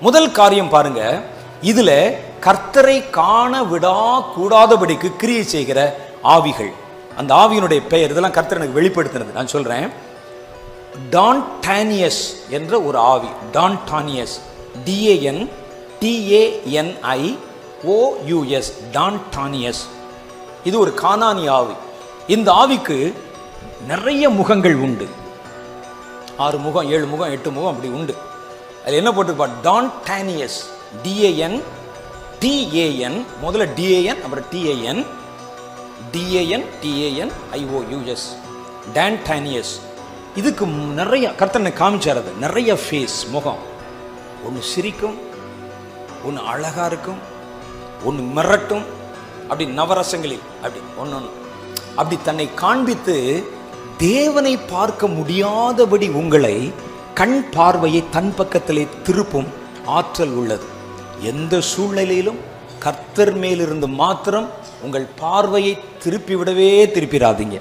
முதல் காரியம் பாருங்க. இதுல கர்த்தரை காண விடா கூடாதபடிக்கு கிரியை செய்கிற ஆவிகள். அந்த ஆவியினுடைய பெயர் இதெல்லாம் கர்த்தர் எனக்கு வெளிப்படுத்தினது. நான் சொல்றேன். டான்டானியஸ் என்ற ஒரு ஆவி. Dantanius. D A N D A N I O U S Dantanius. இது ஒரு கானானி ஆவி. இந்த ஆவிக்கு நிறைய முகங்கள் உண்டு. ஆறு முகம் ஏழு முகம் எட்டு முகம் அப்படி உண்டு. அதில் என்ன போட்டிருப்பா Dantanius D A N D A N முதல்ல டிஏஎன் அப்புறம் D A N D A N D A N I O U S Dantanius இதுக்கு நிறைய கர்த்தனை காமிச்சார் அது. நிறைய ஃபேஸ் முகம். ஒன்று சிரிக்கும் ஒன்று அழகாக இருக்கும் ஒன்று மிரட்டும். அப்படி நவரசங்களில் அப்படி ஒன்று ஒன்று அப்படி தன்னை காண்பித்து தேவனை பார்க்க முடியாதபடி உங்களை கண் பார்வையை தன் பக்கத்திலே திருப்பும் ஆற்றல் உள்ளது. எந்த சூழ்நிலையிலும் கர்த்தர் மேலிருந்து மாத்திரம் உங்கள் பார்வையை திருப்பி விடவே திருப்பிடாதீங்க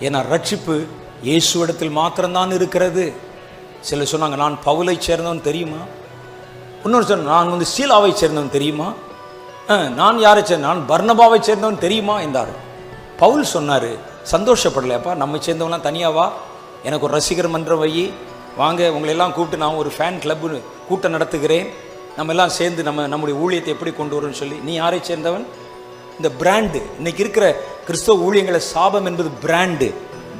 ஏன்னா ரட்சிப்பு இயேசுவிடத்தில் மாத்திரம்தான் இருக்கிறது. சில சொன்னாங்க நான் பவுலை சேர்ந்தவன் தெரியுமா? இன்னொரு சொன்ன நான் வந்து சீலாவை சேர்ந்தவன் தெரியுமா? ஆ, நான் யாரை சேர்ந்த நான் பர்ணபாவை சேர்ந்தவன் தெரியுமா? என்றார். பவுல் சொன்னார் சந்தோஷப்படலையாப்பா நம்ம சேர்ந்தவங்களாம் தனியாவா எனக்கு ஒரு ரசிகர் மன்றம் வை. வாங்க உங்களை எல்லாம் கூப்பிட்டு நான் ஒரு ஃபேன் கிளப்னு கூட்டம் நடத்துகிறேன். நம்ம எல்லாம் சேர்ந்து நம்ம நம்முடைய ஊழியத்தை எப்படி கொண்டு வரும்னு சொல்லி. நீ யாரை சேர்ந்தவன்? இந்த பிராண்டு இன்னைக்கு இருக்கிற கிறிஸ்தவ ஊழியங்களை சாபம் என்பது பிராண்டு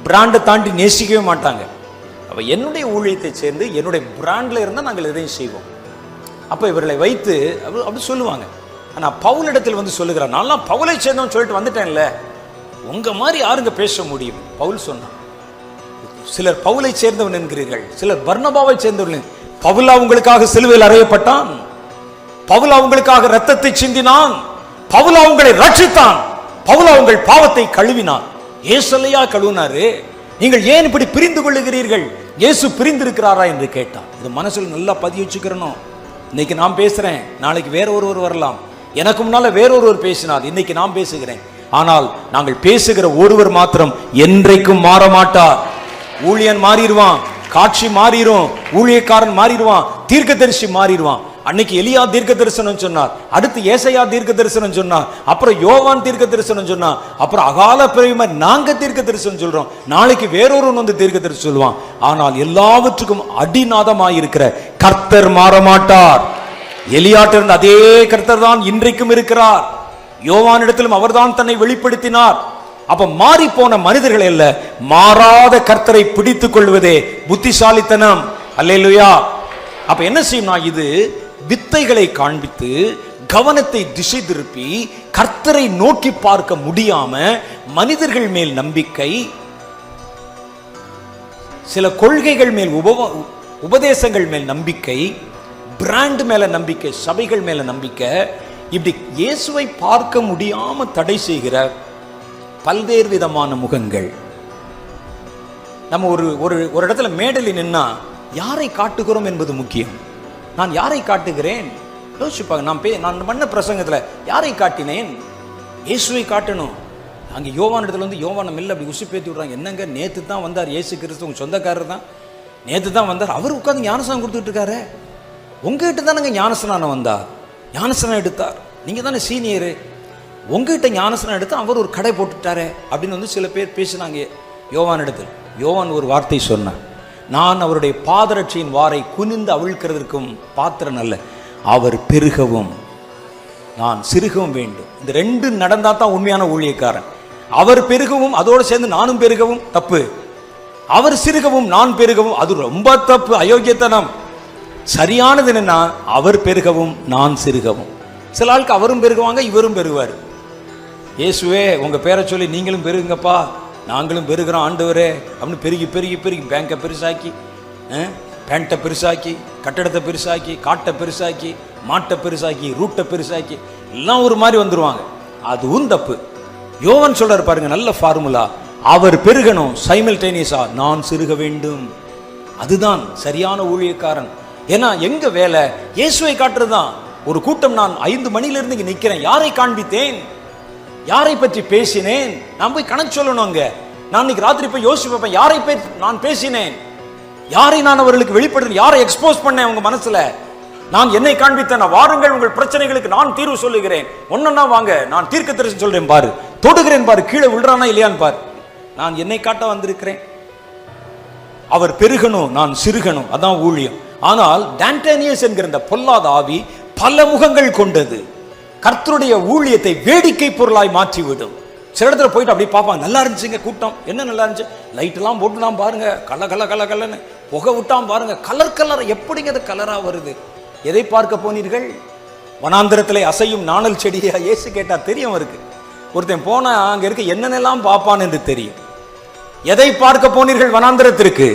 பிராண்டை தாண்டி நேசிக்கவே மாட்டாங்க. அப்போ என்னுடைய ஊழியத்தை சேர்ந்து என்னுடைய பிராண்டில் இருந்தால் நாங்கள் எதையும் செய்வோம். அப்போ இவர்களை வைத்து அப்படி அப்படி சொல்லுவாங்க. ஆனால் பவுலிடத்தில் வந்து சொல்லுகிறார் நான்லாம் பவுலை சேர்ந்தவன் சொல்லிட்டு வந்துட்டேன்ல. உங்கள் மாதிரி யாருங்க பேச முடியும்? பவுல் சொன்னான். சிலர் பவுலை சேர்ந்தவன் என்கிறீர்கள். சிலர் பர்ணபாவை சேர்ந்தவர்கள் பவுலா உங்களுக்காக சிலுவையில் அறையப்பட்டான். பவுலா உங்களுக்காக ரத்தத்தை சிந்தினான். பவுலா உங்களை ரட்சித்தான். பவுலா உங்கள் பாவத்தை கழுவினான். ஏசலையா கழுவினாரு? நீங்கள் ஏன் இப்படி பிரிந்து கொள்ளுகிறீர்கள்? இயேசு பிரிந்திருக்கிறாரா என்று கேட்டான். இது மனசுல நல்லா பதிய வச்சுக்கிறனும் இன்னைக்கு நான் பேசுறேன். நாளைக்கு வேற ஒருவர் வரலாம். எனக்கு முன்னால வேற ஒருவர் பேசினார். இன்னைக்கு நான் பேசுகிறேன். ஆனால் நாங்கள் பேசுகிற ஒருவர் மாத்திரம் என்றைக்கும் மாற மாட்டார். ஊழியன் மாறிடுவான் காட்சி மாறிடும் ஊழியக்காரன் மாறிடுவான் தீர்க்க தரிசி மாறிடுவான். அன்னைக்கு எலியா தீர்க்க தரிசனம் சொன்னார் அடுத்து ஏசையா தீர்க்க தரிசனம் சொன்னார் அப்புறம் யோவான் தீர்க்க தரிசனம் சொன்னார் அப்புறம் அகால பிறவிமா நாங்க தீர்க்க தரிசனம் சொல்றோம் நாளைக்கு வேறொருவன் வந்து தீர்க்க தரிசனம் சொல்லுவான். ஆனால் எல்லாவற்றுக்கும் அடிநாதமாயிருக்கிற கர்த்தர் மாற மாட்டார் எலியாட்டிருந்த அதே கர்த்தர் தான் இன்றைக்கும் இருக்கிறார். யோவானிடத்திலும் அவர்தான் தன்னை வெளிப்படுத்தினார். அப்ப மாறி போன மனிதர்கள் அல்ல. மாறாத கர்த்தரை பிடித்துக் கொள்வதே புத்திசாலித்தனம். அல்லையா அப்ப என்ன செய்யும்னா இது? வித்தைகளை காண்பித்து கவனத்தை திசை திருப்பி கர்த்தரை நோக்கி பார்க்க முடியாம மனிதர்கள் மேல் நம்பிக்கை சில கொள்கைகள் மேல் உப உபதேசங்கள் மேல் நம்பிக்கை பிராண்ட் மேல நம்பிக்கை சபைகள் மேல நம்பிக்கை இப்படி இயேசுவை பார்க்க முடியாம தடை செய்கிற பல்வேறு விதமான முகங்கள். நம்ம ஒரு ஒரு ஒரு இடத்துல மேடலில் நின்னா யாரை காட்டுகிறோம் என்பது முக்கியம். நான் யாரை காட்டுகிறேன்? யோசிச்சுப்பாங்க நான் பே நான் பண்ண பிரசங்கத்தில் யாரை காட்டினேன்? இயேசுவை காட்டணும். அங்கே யோவான் இடத்துல வந்து யோவானை மெல்ல அப்படி உசுப்பேத்தி விட்றாங்க. என்னங்க? நேற்று தான் வந்தார் இயேசு கிறிஸ்து உங்க சொந்தக்காரர் தான். நேற்று தான் வந்தார். அவர் உட்காந்து ஞானசனம் கொடுத்துட்டு இருக்காரு. உங்ககிட்ட தானங்க ஞானஸ்நானம் வந்தார். ஞானஸ்நானம் எடுத்தார். நீங்கள் தானே சீனியரு. உங்ககிட்ட ஞானஸ்நானம் எடுத்து அவர் ஒரு கடை போட்டுட்டாரே அப்படின்னு வந்து சில பேர் பேசினாங்க. யோவான் இடத்தில் யோவான் ஒரு வார்த்தை சொன்னான் நான் அவருடைய பாதரட்சியின் வாரை குனிந்து அவிழ்க்கிறதற்கும் பாத்திரம் அல்ல அவர் பெருகவும். நான் சிறுகவும் வேண்டும். இந்த ரெண்டு நடந்தால் தான் உண்மையான ஊழியக்காரன். அவர் பெருகவும் அதோடு சேர்ந்து நானும் பெருகவும். தப்பு. அவர் சிறுகவும் நான் பெருகவும். அது ரொம்ப தப்பு. அயோக்கியத்தனம். சரியானது என்னன்னா அவர் பெருகவும் நான் சிறுகவும். சில ஆளுக்கு அவரும் பெருகுவாங்க இவரும் பெறுவார். இயேசுவே உங்கள் பேரை சொல்லி நீங்களும் பெருகுங்கப்பா. நாங்களும் பெருகிறோம் ஆண்டவரே. அப்படின்னு பெருகி பெருகி பெருகி பேங்கை பெருசாக்கி பேண்ட்டை பெருசாக்கி கட்டடத்தை பெருசாக்கி காட்டை பெருசாக்கி மாட்டை பெருசாக்கி ரூட்டை பெருசாக்கி எல்லாம் ஒரு மாதிரி வந்துடுவாங்க அதுவும் தப்பு. யோவன் சொல்கிறார் பாருங்க நல்ல ஃபார்முலா அவர் பெருகணும் சைமல்டேனியஸா நான் சிறுக வேண்டும். அதுதான் சரியான ஊழியக்காரன். ஏன்னா எங்க வேலை? இயேசுவை காட்டுறது தான் ஒரு கூட்டம் நான் ஐந்து மணியிலிருந்து இங்கே நிற்கிறேன் யாரை காண்பித்தேன்? யாரை பற்றி பேசினேன்? நான் போய் கணக்கு சொல்லணும் அங்க. நான் இன்னைக்கு ராத்திரி போய் யோசிச்சு பார்ப்பேன் யாரை பற்றி நான் பேசினேன்? யாரை நான் அவர்களுக்கு வெளிப்படுத்த யாரை எக்ஸ்போஸ் பண்ணேன் உங்க மனசுல? நான் என்னை காண்பித்தேன் வாருங்கள் உங்கள் பிரச்சனைகளுக்கு நான் தீர்வு சொல்லுகிறேன். ஒன்னா வாங்க நான் தீர்க்க தரிசி சொல்றேன் பாரு. தொடுகிறேன் பாரு கீழே விழுறானா இல்லையான்னு பாரு. நான் என்னை காட்ட வந்திருக்கிறேன். அவர் பெருகணும் நான் சிறுகணும் அதான் ஊழியம். ஆனால் டான்டேனியஸ் என்கிற இந்த பொல்லாத ஆவி பல முகங்கள் கொண்டது. கர்த்தருடைய ஊழியத்தை வேடிக்கை பொருளாய் மாற்றிவிடும் சில இடத்துல போயிட்டு அப்படியே பார்ப்பாங்க நல்லா இருந்துச்சுங்க கூட்டம். என்ன நல்லா இருந்துச்சு? லைட் எல்லாம் போட்டுலாம் பாருங்க கல கல கல கலன்னு. புகை விட்டாம் பாருங்க கலர் கலர் எப்படிங்க அது கலரா வருது? எதை பார்க்க போனீர்கள்? வனாந்திரத்தில் அசையும் நாணல் செடியா? ஏசு கேட்டா தெரியும் அவருக்கு. ஒருத்தன் போனா அங்க இருக்க என்னென்னலாம் பார்ப்பான் என்று தெரியும். எதை பார்க்க போனீர்கள் வனாந்திரத்திற்கு?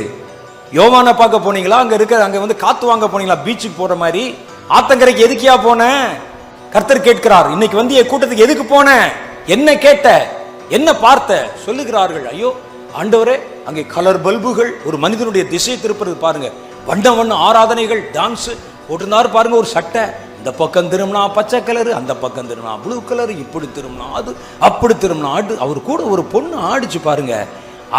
யோவானை பார்க்க போனீங்களா? அங்க இருக்க அங்க வந்து காத்து வாங்க போனீங்களா? பீச்சுக்கு போற மாதிரி. ஆத்தங்கரைக்கு எதுக்கியா போனேன் கர்த்தர் கேட்கிறார் இன்னைக்கு வந்து என் கூட்டத்துக்கு எதுக்கு போன? என்ன கேட்ட? என்ன பார்த்த? சொல்லுகிறார்கள். ஐயோ ஆண்டவரே அங்கே கலர் பல்புகள் ஒரு மனிதனுடைய திசை திருப்புறது பாருங்க. வண்ண வண்ண ஆராதனைகள் டான்ஸ் போட்டிருந்தாரு பாருங்க ஒரு சட்டை. இந்த பக்கம் திரும்பினா பச்சை கலரு அந்த பக்கம் திரும்பினா ப்ளூ கலர் இப்படி திரும்பினா அது அப்படி திரும்பினா ஆடு அவர் கூட ஒரு பொண்ணு ஆடிச்சு பாருங்க.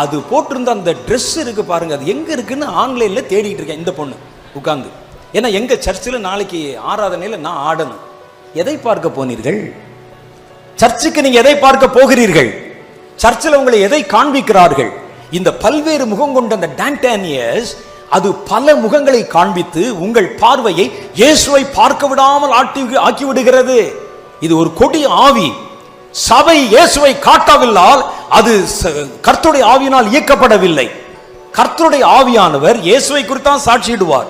அது போட்டிருந்த அந்த ட்ரெஸ் இருக்கு பாருங்க. அது எங்க இருக்குன்னு ஆன்லைன்ல தேடிட்டு இருக்கேன் இந்த பொண்ணு. உட்காந்து ஏன்னா எங்க சர்ச்சில் நாளைக்கு ஆராதனையில் நான் ஆடணும். எதை பார்க்க போனீர்கள்? சர்ச்சுக்கு நீங்க எதை பார்க்க போகிறீர்கள்? சர்ச்சில் உங்களை எதை காண்பிக்கிறார்கள்? இந்த பல்வேறு முகம் கொண்ட அந்த டான்டானியஸ் அது பல முகங்களை காண்பித்து உங்கள் பார்வையை இயேசுவை பார்க்க விடாமல் ஆட்டி ஆக்கி விடுகிறது இது ஒரு கொடிய ஆவி. சபை இயேசுவை காட்டவில்லால் அது ச- கர்த்தருடைய ஆவியினால் இயக்கப்படவில்லை. கர்த்தருடைய ஆவியானவர் இயேசுவை குறித்தான் சாட்சியிடுவார்.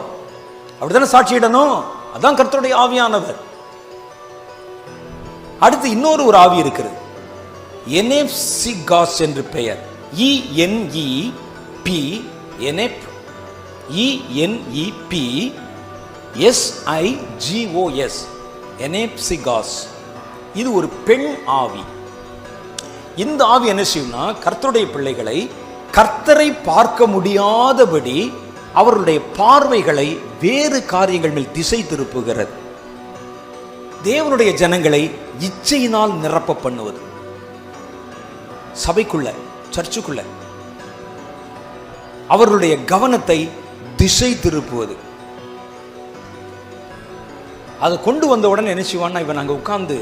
அப்படித்தானே சாட்சியிடணும்? அதான் கர்த்தருடைய ஆவியானவர். அடுத்து இன்னொரு ஒரு ஆவி இருக்கிறது. எனெப்சிகாஸ் என்று பெயர். E N E P எனெப் E N E P S I G O S எனெப்சிகாஸ் இது ஒரு பெண் ஆவி. இந்த ஆவி என்ன செய்யும்னா கர்த்தருடைய பிள்ளைகளை கர்த்தரை பார்க்க முடியாதபடி அவருடைய பார்வைகளை வேறு காரியங்கள் மேல் திசை திருப்புகிறது. தேவனுடைய ஜனங்களை இச்சையினால் நிரப்ப பண்ணுவது சபைக்குள்ள சர்ச்சுக்குள்ள. அவர்களுடைய கவனத்தை திசை திருப்புவது. அதை கொண்டு வந்த உடனே என்ன செய்வான்னா இவன் அங்க உட்கார்ந்து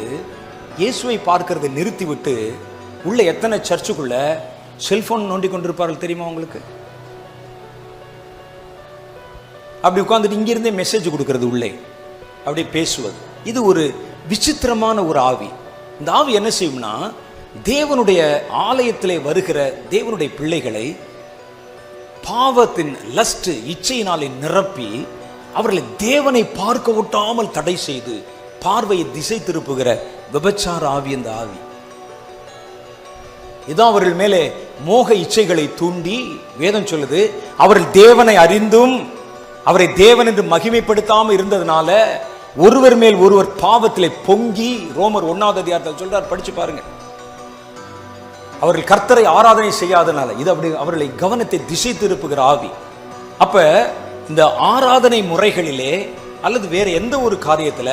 இயேசுவை பார்க்கறதை நிறுத்தி விட்டு உள்ள எத்தனை சர்ச்சுக்குள்ள செல்போன் நோண்டி கொண்டிருப்பார்கள் தெரியுமா உங்களுக்கு? அப்படி உட்கார்ந்துட்டு இங்கிருந்தே மெசேஜ் கொடுக்கறது உள்ளே. அப்படியே பேசுவது. இது ஒரு விசித்திரமான ஒரு ஆவி. இந்த ஆவி என்ன செய்யும்னா தேவனுடைய ஆலயத்திலே வருகிற தேவனுடைய பிள்ளைகளை பாவத்தின் லஸ்ட் இச்சையினாலே நிரப்பி அவர்களை தேவனை பார்க்க விட்டாமல் தடை செய்து பார்வையை திசை திருப்புகிற விபச்சார ஆவி அந்த ஆவி. இதான் அவர்கள் மேலே மோக இச்சைகளை தூண்டி வேதம் சொல்லுது அவர்கள் தேவனை அறிந்தும் அவரை தேவன் என்று மகிமைப்படுத்தாமல் இருந்ததுனால ஒருவர் மேல் ஒருவர் பாவத்திலே பொங்கி ரோமர் ஒன்னாவது அதிகாரத்தில் சொல்றார் படிச்சு பாருங்க. அவர்கள் கர்த்தரை ஆராதனை செய்யாதனால இது அப்படி அவர்களை கவனத்தை திசை திருப்புகிற ஆவி. அப்ப இந்த ஆராதனை முறைகளிலே அல்லது வேற எந்த ஒரு காரியத்துல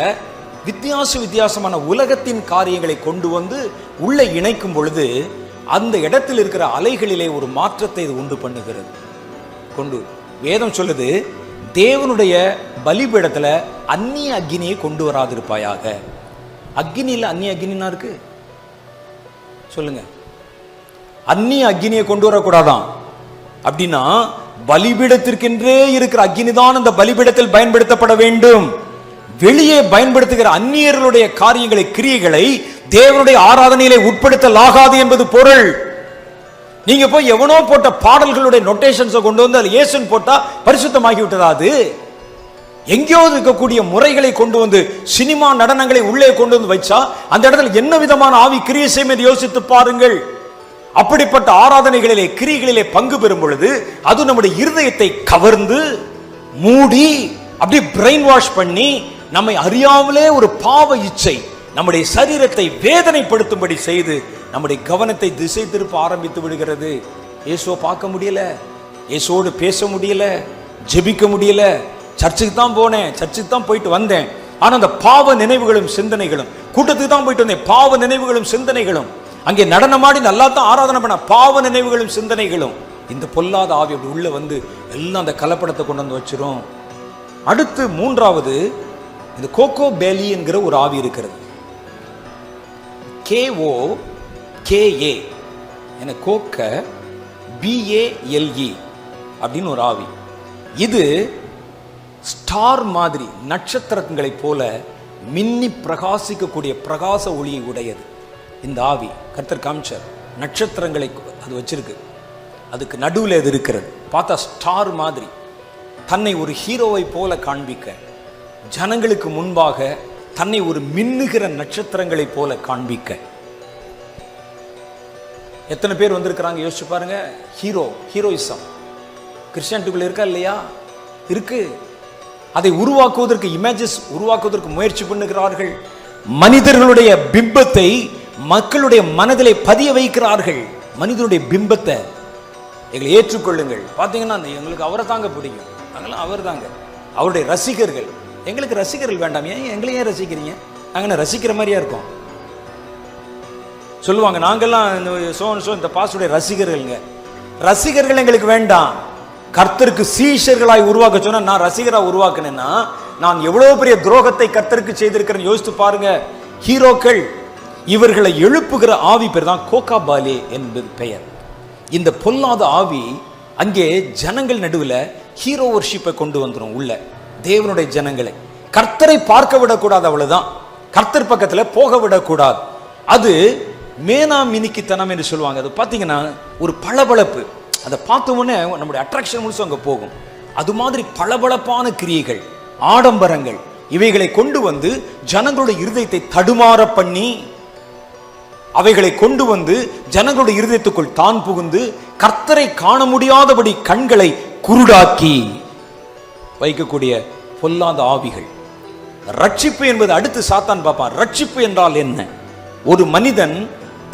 வித்தியாச வித்தியாசமான உலகத்தின் காரியங்களை கொண்டு வந்து உள்ளே இணைக்கும் பொழுது அந்த இடத்தில் இருக்கிற அலைகளிலே ஒரு மாற்றத்தை இது உண்டு பண்ணுகிறது. கொண்டு வேதம் சொல்லுது தேவனுடைய பலிபீடத்தில் அந்நிய அக்னியை கொண்டு வராதிருப்பாயாக. அக்னியில் அந்நிய அக்னினா இருக்கு? சொல்லுங்க. அந்நிய அக்னியை கொண்டு வரக்கூடாதான். அப்படின்னா பலிபீடத்திற்கென்றே இருக்கிற அக்னி தான் அந்த பலிபீடத்தில் பயன்படுத்தப்பட வேண்டும். வெளியே பயன்படுத்துகிற அந்நியர்களுடைய காரியங்களை கிரியைகளை தேவனுடைய ஆராதனையிலே உட்படுத்தலாகாது என்பது பொருள். நீங்க போய் எவனோ போட்ட பாடல்களுடைய நொட்டேஷன்ஸை கொண்டு வந்து அதில் இயேசுன்னு போட்டா பரிசுத்தமாகி விட்டதா அது? எங்கேயோ இருக்கக்கூடிய முறைகளை கொண்டு வந்து சினிமா நடனங்களை உள்ளே கொண்டு வந்து வச்சா அந்த இடத்துல என்ன விதமான ஆவி கிரியை செய்யும் என்று யோசித்து பாருங்கள். அப்படிப்பட்ட ஆராதனைகளிலே கிரிகளிலே பங்கு பெறும் பொழுது அது நம்முடைய இருதயத்தை கவர்ந்து மூடி அப்படியே பிரெயின் வாஷ் பண்ணி நம்மை அறியாமலே ஒரு பாவ இச்சை நம்முடைய சரீரத்தை வேதனைப்படுத்தும்படி செய்து நம்முடைய கவனத்தை திசை திருப்ப ஆரம்பித்து விடுகிறது. இயேசுவை பார்க்க முடியல. இயேசுவோடு பேச முடியல. ஜெபிக்க முடியல. சர்ச்சுக்கு தான் போனேன். சர்ச்சுக்கு தான் போயிட்டு வந்தேன். ஆனால் அந்த பாவ நினைவுகளும் சிந்தனைகளும் கூட்டத்துக்கு தான் போயிட்டு வந்தேன். பாவ நினைவுகளும் சிந்தனைகளும். அங்கே நடனமாடி நல்லா தான் ஆராதனை பண்ண பாவ நினைவுகளும் சிந்தனைகளும். இந்த பொல்லாத ஆவி அப்படி உள்ள வந்து எல்லாம் அந்த கலப்படத்தை கொண்டு வந்து வச்சிரும். அடுத்து மூன்றாவது இந்த கோகோ பேலி என்கிற ஒரு ஆவி இருக்கிறது. கேஓ கேஏ என கோக்க பிஏஎல்இ அப்படின்னு ஒரு ஆவி. இது ஸ்டார் மாதிரி நட்சத்திரங்களைப் போல மின்னி பிரகாசிக்கக்கூடிய பிரகாச ஒளியை உடையது. இந்த ஆவி கர்த்தர் காமிச்சார் நட்சத்திரங்களை அது வச்சிருக்கு. அதுக்கு நடுவில் அது இருக்கிறது. பார்த்தா ஸ்டார் மாதிரி தன்னை ஒரு ஹீரோவை போல காண்பிக்க ஜனங்களுக்கு முன்பாக தன்னை ஒரு மின்னுகிற நட்சத்திரங்களைப் போல காண்பிக்க. எத்தனை பேர் வந்திருக்கிறாங்க? யோசிச்சு பாருங்க. ஹீரோ ஹீரோயிசம் கிறிஸ்டியானிட்டிக்குள்ள இருக்கா இல்லையா? இருக்கு. அதை உருவாக்குவதற்கு இமேஜஸ் உருவாக்குவதற்கு முயற்சி பண்ணுகிறார்கள். மனிதர்களுடைய பிம்பத்தை மக்களுடைய மனதிலே பதிய வைக்கிறார்கள். மனிதனுடைய பிம்பத்தை எங்களை ஏற்றுக்கொள்ளுங்கள். பார்த்தீங்கன்னா அந்த எங்களுக்கு அவரை தாங்க பிடிக்கும். அதெல்லாம் அவர் தாங்க அவருடைய ரசிகர்கள். எங்களுக்கு ரசிகர்கள் வேண்டாம். ஏன் எங்களை ஏன் ரசிக்கிறீங்க? நாங்கள் ரசிக்கிற மாதிரியா இருக்கோம். சொல்லுவாங்க நாங்கெல்லாம் இந்த சோ சோ இந்த பாசுடைய ரசிகர்கள்ங்க. ரசிகர்கள் எங்களுக்கு வேண்டாம். கர்த்தருக்கு சீஷர்களாய் உருவாக்க சொன்னா நான் ரசிகரா உருவாக்கினேன்னா நான் எவ்வளவு பெரிய துரோகத்தை கர்த்தருக்கு செய்திருக்கிறேன்னு யோசித்து பாருங்க. ஹீரோக்கள் இவர்களை எழுப்புகிற ஆவி பேர் தான் கோகாபாலே என்பது பெயர். இந்த பொல்லாத ஆவி அங்கே ஜனங்கள் நடுவில் ஹீரோ வர்ஷிப்பை கொண்டு வந்துரும் உள்ள. தேவனுடைய ஜனங்களை. கர்த்தரை பார்க்க விடக்கூடாது அவ்வளவுதான். கர்த்தர் பக்கத்தில் போக விடக்கூடாது. அது மேனா மினிக்கித்தனம் என்று சொல்லுவாங்க. அது பார்த்தீங்கன்னா ஒரு பளபளப்பு. அதை பார்த்த உடனே நம்முடைய அட்ராக்ஷன் முழுசும் அங்கே போகும். அது மாதிரி பளபளப்பான கிரியைகள் ஆடம்பரங்கள் இவைகளை கொண்டு வந்து ஜனங்களுடைய இருதயத்தை தடுமாற பண்ணி அவைகளை கொண்டு வந்து ஜனங்களுடைய இருதயத்துக்குள் தான் புகுந்து கர்த்தரை காண முடியாதபடி கண்களை குருடாக்கி வைக்கக்கூடிய பொல்லாத ஆவிகள். ரட்சிப்பு என்பது அடுத்து சாத்தான் பார்ப்பான் ரட்சிப்பு என்றால் என்ன? ஒரு மனிதன்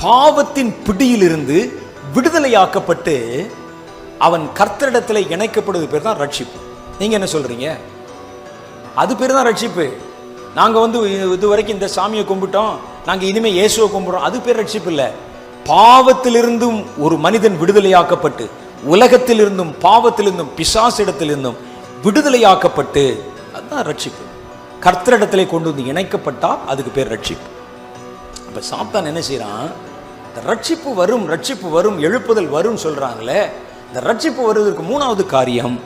பாவத்தின் பிடியிலிருந்து விடுதலையாக்கப்பட்டு அவன் கர்த்தரிடத்தில் இணைக்கப்படுவது பேர் தான் ரட்சிப்பு. நீங்கள் என்ன சொல்கிறீங்க அது பேர் தான் ரட்சிப்பு. நாங்கள் வந்து இது வரைக்கும் இந்த சாமியை கும்பிட்டோம். நாங்கள் இனிமேல் இயேசுவை கும்பிடுறோம். அது பேர் ரட்சிப்பு இல்லை. பாவத்திலிருந்தும் ஒரு மனிதன் விடுதலையாக்கப்பட்டு உலகத்திலிருந்தும் பாவத்திலிருந்தும் பிசாசிடத்திலிருந்தும் விடுதலையாக்கப்பட்டு அதுதான் ரட்சிப்பு. கர்த்தரிடத்திலே கொண்டு வந்து இணைக்கப்பட்டால் அதுக்கு பேர் ரட்சிப்பு. இப்போ சாத்தான் என்ன செய்கிறான் இந்த ரட்சிப்பு வரும் ரட்சிப்பு வரும் எழுப்புதல் வரும் சொல்கிறாங்களே இந்த ரட்சிப்பு வருவதற்கு மூணாவது காரியம்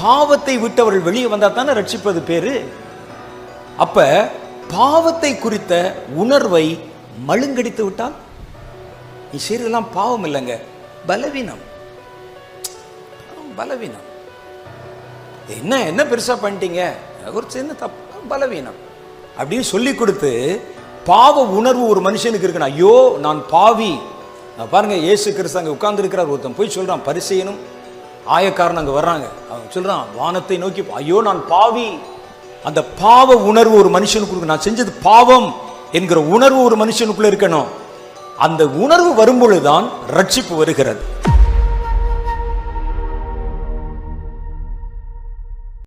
பாவத்தை விட்டவர்கள் வெளியே வந்தால் தானே ரட்சிப்பது பேர்? அப்போ பாவத்தை குறித்த உணர்வை மழுங்கடித்து விட்டால்? நீ செய்யறதெல்லாம் பாவம் இல்லைங்க பலவீனம். பலவீனம். என்ன என்ன பெருசாக பண்ணிட்டீங்க? ஒரு சின்ன தப்பு பலவீனம். அப்படின்னு சொல்லி கொடுத்து பாவ உணர்வு ஒரு மனுஷனுக்கு இருக்கணும் ஐயோ நான் பாவி. பாருங்க இயேசு கிறிஸ்து அங்கே உட்கார்ந்துருக்கிறார். ஒருத்தன் போய் சொல்கிறான் பரிசெயனும் ஆயக்காரன் அங்கே வர்றாங்க. அவன் சொல்கிறான் வானத்தை நோக்கி ஐயோ நான் பாவி. அந்த பாவ உணர்வு ஒரு மனுஷனுக்கு நான் செஞ்சது பாவம் என்கிற உணர்வு ஒரு மனுஷனுக்குள்ள இருக்கணும். அந்த உணர்வு வரும்பொழுதுதான் ரட்சிப்பு வருகிறது.